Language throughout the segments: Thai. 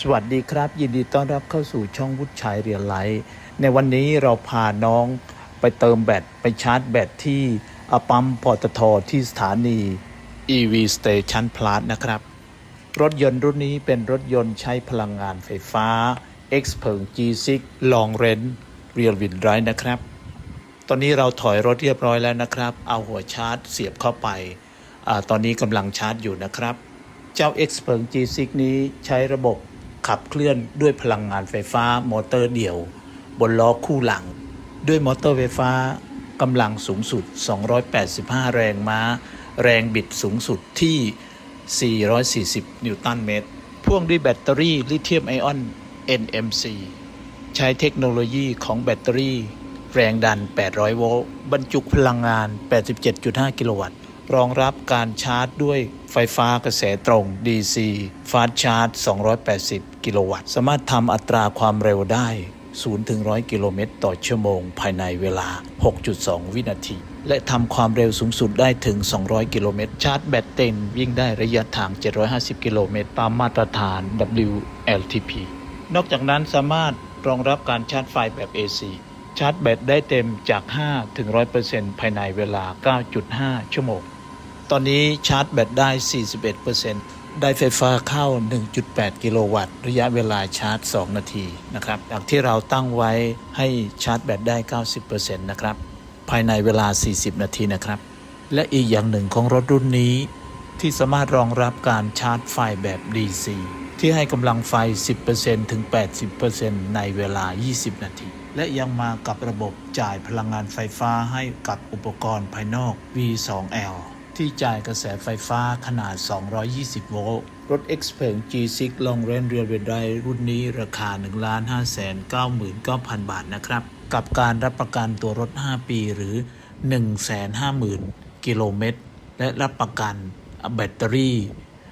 สวัสดีครับ ยินดีต้อนรับเข้าสู่ช่องวุฒิชัยเรียนไลท์ในวันนี้เราพาน้องไปเติมแบตไปชาร์จแบตที่อปั๊มปตทที่สถานี EV Station Plus นะครับ รถยนต์รุ่นนี้เป็นรถยนต์ใช้พลังงานไฟฟ้า X เพิง G6 Long Range Real Wind Drive นะครับ ตอนนี้เราถอยรถเรียบร้อยแล้วนะครับ เอาหัวชาร์จเสียบเข้าไปอาตอนนี้กำลังชาร์จอยู่นะครับ เจ้า X เพิง G6 นี้ใช้ระบบ ขับเคลื่อนด้วยพลังงานไฟฟ้ามอเตอร์เดี่ยว บนล้อคู่หลัง ด้วยมอเตอร์ไฟฟ้ากำลังสูงสุด 285 แรงม้า แรงบิดสูงสุดที่ 440 นิวตันเมตร พ่วงด้วยแบตเตอรี่ลิเธียมไอออน NMC ใช้เทคโนโลยีของแบตเตอรี่ แรงดัน 800 โวลต์ บรรจุพลังงาน 87.5 กิโลวัตต์ รองรับการชาร์จด้วยไฟฟ้ากระแสตรง DC Fast Charge 280 กิโลวัตต์ สามารถทำอัตราความเร็วได้ 0 ถึง 100 กิโลเมตรต่อชั่วโมง ภายในเวลา 6.2 วินาที และทำความเร็วสูงสุดได้ถึง 200 กิโลเมตร ชาร์จแบตเต็มวิ่งได้ระยะทาง 750 กิโลเมตร ตามมาตรฐาน WLTP นอกจากนั้นสามารถรองรับการชาร์จไฟแบบ AC ชาร์จแบตได้เต็มจาก 5 ถึง 100%ภายในเวลา 9.5 ชั่วโมง ตอนนี้ชาร์จแบตได้ 41%ได้ไฟฟ้าเข้า 1.8 กิโลวัตต์ ระยะเวลาชาร์จ 2 นาทีนะครับจากที่เราตั้งไว้ให้ชาร์จแบตได้ 90%นะครับ ภายในเวลา 40 นาทีนะครับ และอีกอย่างหนึ่งของรถรุ่นนี้ ที่สามารถรองรับการชาร์จไฟแบบ DC ที่ให้กำลังไฟ 10%ถึง 80%ในเวลา 20 นาที และยังมากับระบบจ่ายพลังงานไฟฟ้าให้กับอุปกรณ์ภายนอก V2L ที่จ่ายกระแสไฟฟ้าขนาด 220 โวลต์ รถ X เพิง G6 Long Range Real Wind Drive รุ่นนี้ราคา 1,599,000 บาทนะครับ กับการรับประกันตัวรถ 5 ปีหรือ 150,000 กิโลเมตร และรับประกันแบตเตอรี่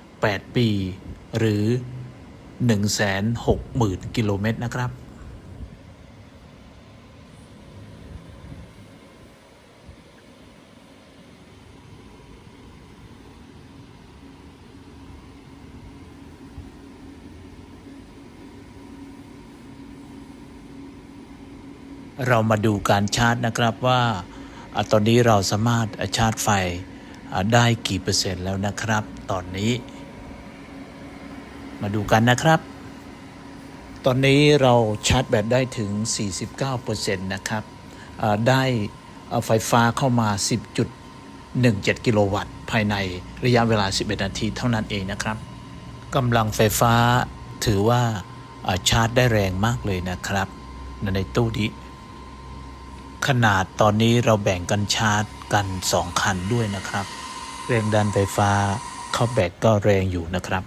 8 ปี หรือ 160,000 กิโลเมตรนะครับ เรามาดูการชาร์จนะครับว่าอตอนนี้เราสามารถชาร์จไฟได้กี่เปอร์เซ็นต์แล้วนะครับ ตอนนี้ มาดูกันนะครับ ตอนนี้เราชาร์จแบตได้ถึง 49%นะครับได้ไฟฟ้าเข้ามา 10.17 กิโลวัตต์ ภายในระยะเวลา 11 นาทีเท่านั้นเองนะครับกำลังไฟฟ้าถือว่าชาร์จได้แรงมากเลยนะครับ ในตู้นี้ ขนาดตอนนี้เราแบ่งกันชาร์จกัน 2 คันด้วยนะครับ แรงดันไฟฟ้าเข้าแบตก็แรงอยู่นะครับ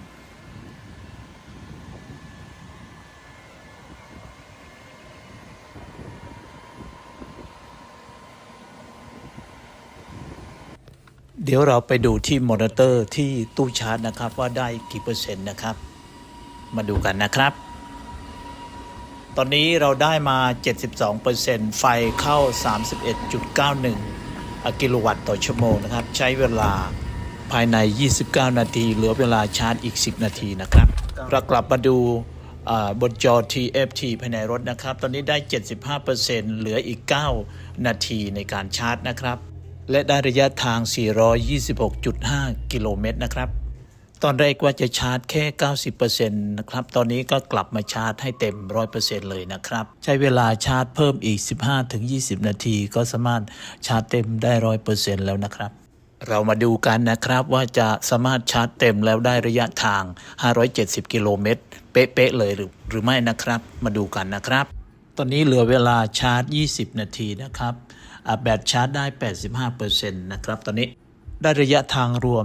เดี๋ยวเราไปดูที่มอนิเตอร์ที่ตู้ชาร์จนะครับ ว่าได้กี่เปอร์เซ็นต์นะครับ มาดูกันนะครับ ตอนนี้เราได้มา 72%ไฟเข้า 31.91 กิโลวัตต์ต่อชั่วโมงนะครับ ใช้เวลาภายใน 29 นาที เหลือเวลาชาร์จอีก 10 นาทีนะครับเรากลับมาดูอ่าบนจอ TFT ภายในรถนะครับ ตอนนี้ได้ 75%เหลืออีก 9 นาทีในการชาร์จนะครับ และได้ระยะทาง 426.5 กิโลเมตรนะครับ ตอนแรกว่าจะชาร์จแค่ 90%นะครับ ตอนนี้ก็กลับมาชาร์จให้เต็ม 100%เลยนะครับ ใช้เวลาชาร์จเพิ่มอีก 15-20 นาทีก็สามารถชาร์จเต็มได้ 100%แล้วนะครับ เรามาดูกันนะครับว่าจะสามารถชาร์จเต็มแล้วได้ระยะทาง 570 กิโลเมตร เป๊ะๆเลยหรือหรือไม่นะครับ มาดูกันนะครับ ตอนนี้เหลือเวลาชาร์จ 20 นาทีนะครับแบตชาร์จได้ 85%นะครับตอนนี้ ได้ระยะทางรวม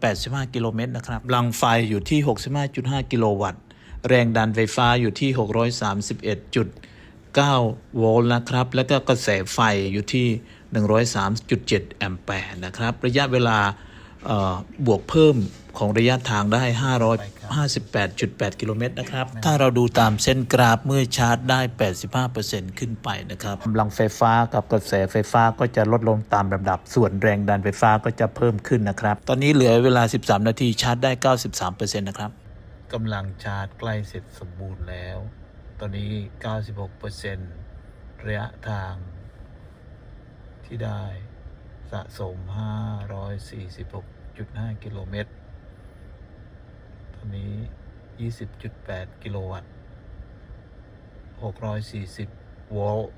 485 กิโลเมตรนะครับพลังไฟอยู่ที่ 65.5 กิโลวัตต์ แรงดันไฟฟ้าอยู่ที่ 631.9 โวลต์นะครับ แล้วก็กระแสไฟอยู่ที่ 103.7 แอมแปร์นะครับ ระยะเวลา บวกเพิ่มของระยะทางได้ 558.8 กิโลเมตรนะครับ ถ้าเราดูตามเส้นกราฟเมื่อชาร์จได้ 85%ขึ้นไปนะครับกำลังไฟฟ้ากับกระแสไฟฟ้าก็จะลดลงตามลำดับ ส่วนแรงดันไฟฟ้าก็จะเพิ่มขึ้นนะครับ ตอนนี้เหลือเวลา 13 นาทีชาร์จได้ 93%นะครับกำลังชาร์จใกล้เสร็จสมบูรณ์แล้ว ตอนนี้ 96%ระยะทางที่ได้ สะสม 546.5 กิโลเมตร ตอนนี้ 20.8 กิโลวัตต์ 640 โวลต์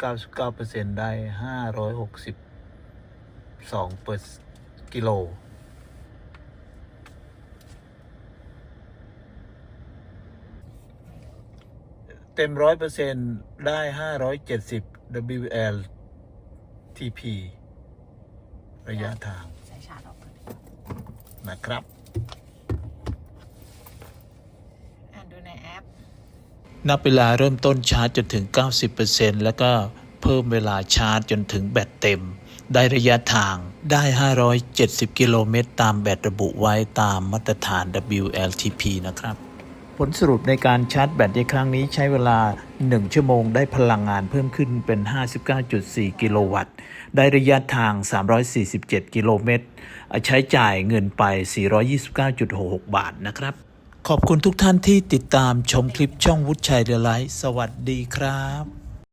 99%ได้ 562เปอร์กิโล ต็มร้อยเปอร์เซ็นได้570 WLTP ระยะทางใช้ชาร์จออกก่อนนะครับ อ่านดูในแอป นับเวลาเริ่มต้นชาร์จจนถึง 90%แล้วก็เพิ่มเวลาชาร์จจนถึงแบตเต็ม ได้ระยะทางได้ 570 กิโลเมตรตามแบตระบุไว้ตามมาตรฐาน WLTP นะครับ ผลสรุปในการชาร์จแบตในครั้งนี้ใช้เวลา 1 ชั่วโมงได้พลังงานเพิ่มขึ้นเป็น 59.4 กิโลวัตต์ ได้ระยะทาง 347 กิโลเมตร ใช้จ่ายเงินไป 429.66 บาทนะครับ ขอบคุณทุกท่านที่ติดตามชมคลิปช่องวุฒิชัยเดลไลท์สวัสดีครับ